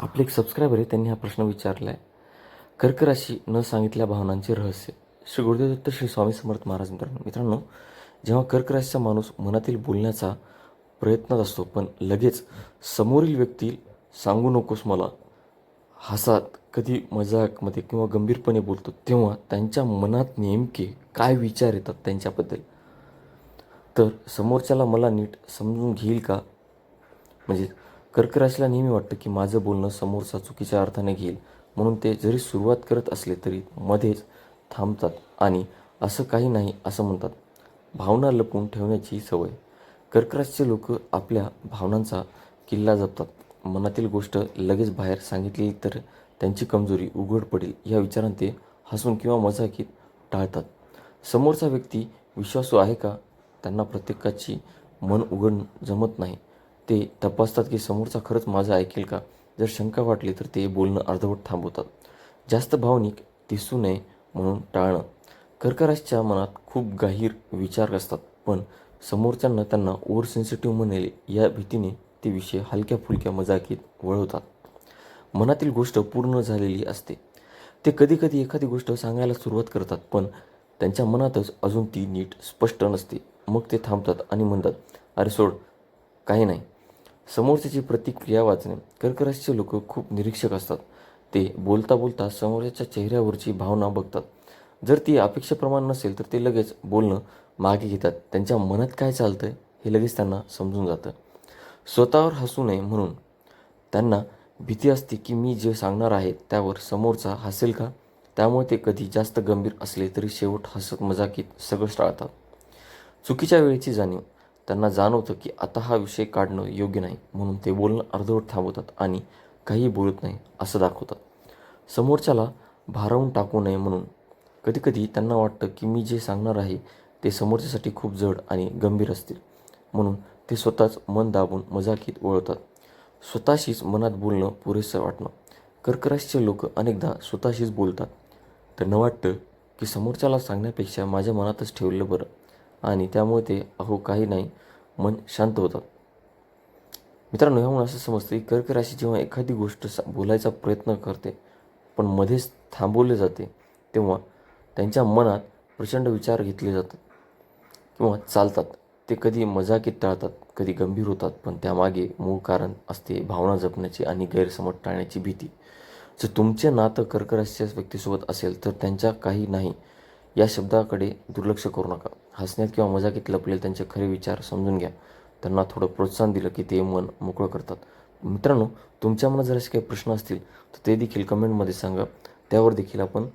आपले एक सबस्क्रायबर आहे त्यांनी हा प्रश्न विचारला आहे कर्कराशी न सांगितल्या भावनांचे रहस्य. श्री गुरुदेव दत्त श्री स्वामी समर्थ महाराज मित्रांनो मित्रांनो जेव्हा कर्कराशीचा माणूस मनातील बोलण्याचा प्रयत्नात असतो पण लगेच समोरील व्यक्ती सांगू नकोस मला हसात कधी मजाकमध्ये किंवा गंभीरपणे बोलतो तेव्हा त्यांच्या मनात नेमके काय विचार येतात त्यांच्याबद्दल? तर समोरच्याला मला नीट समजून घेईल का? म्हणजे कर्कराशीला नेहमी वाटतं की माझं बोलणं समोरचा चुकीच्या अर्थाने घेईल. म्हणून ते जरी सुरुवात करत असले तरी मध्येच थांबतात आणि असं काही नाही असं म्हणतात. भावना लपवून ठेवण्याची सवय. कर्कराशचे लोक आपल्या भावनांचा किल्ला जपतात. मनातील गोष्ट लगेच बाहेर सांगितली तर त्यांची कमजोरी उघड पडेल या विचारांत ते हसून किंवा मजाकीत टाळतात. समोरचा व्यक्ती विश्वासू आहे का? त्यांना प्रत्येकाची मन उघड जमत नाही. ते तपासतात की समोरचा खरंच माझं ऐकेल का? जर शंका वाटली तर ते बोलणं अर्धवट थांबवतात. जास्त भावनिक दिसू नये म्हणून टाळणं. कर्कराशीच्या मनात खूप गाहीर विचार असतात पण समोरच्यांना त्यांना ओव्हर सेन्सिटिव्ह म्हणेल या भीतीने ते विषय हलक्या फुलक्या मजाकीत वळवतात. मनातील गोष्ट पूर्ण झालेली असते. ते कधीकधी एखादी गोष्ट सांगायला सुरुवात करतात पण त्यांच्या मनातच अजून ती नीट स्पष्ट नसते. मग ते थांबतात आणि म्हणतात अरे सोड काही नाही. समोरच्याची प्रतिक्रिया वाचणे. कर्कराशीचे लोक खूप निरीक्षक असतात. ते बोलता बोलता समोरच्याच्या चेहऱ्यावरची भावना बघतात. जर ती अपेक्षेप्रमाणे नसेल तर ते लगेच बोलणं मागे घेतात. त्यांच्या मनात काय चालतं हे लगेच त्यांना समजून जातं. स्वतःवर हसू नये म्हणून. त्यांना भीती असते की मी जे सांगणार आहे त्यावर समोरचा हसेल का? त्यामुळे ते कधी जास्त गंभीर असले तरी शेवट हसत मजाकीत सगळं टाळतात. चुकीच्या वेळेची जाणीव. त्यांना जाणवतं की आता हा विषय काढणं योग्य नाही म्हणून ते बोलणं अर्धवट थांबवतात आणि काही बोलत नाही असं दाखवतात. समोरच्याला भारावून टाकू नये म्हणून. कधीकधी त्यांना वाटतं की मी जे सांगणार आहे ते समोरच्यासाठी खूप जड आणि गंभीर असतील. म्हणून ते स्वतःच मन दाबून मजाकीत वळवतात स्वतःशीच मनात बोलणं पुरेसं वाटणं. कर्कराशीचे लोक अनेकदा स्वतःशीच बोलतात. त्यांना वाटतं की समोरच्याला सांगण्यापेक्षा माझ्या मनातच ठेवलं बरं. आणि त्यामुळे ते अहो काही नाही मन शांत होतात मित्रांनो ह्यामुळे असं समजतं की कर्क राशी जेव्हा एखादी गोष्ट सा बोलायचा प्रयत्न करते पण मध्येच थांबवले जाते तेव्हा त्यांच्या मनात प्रचंड विचार घेतले जातात. किंवा चालतात. ते कधी मजाकीत टाळतात कधी गंभीर होतात पण त्यामागे मूळ कारण असते भावना जपण्याची आणि गैरसमज टाळण्याची भीती. जर तुमचे नातं कर्क राशीच्या व्यक्तीसोबत असेल तर त्यांच्या काही नाही या शब्दाकडे दुर्लक्ष करू नका. हसण्यात किंवा मजाकीत लपलेले त्यांचे खरे विचार समजून घ्या. त्यांना थोडं प्रोत्साहन दिलं की ते मन मोकळं करतात. मित्रांनो तुमच्या मनात जर असे काही प्रश्न असतील तर ते देखील कमेंटमध्ये सांगा. त्यावर देखील आपण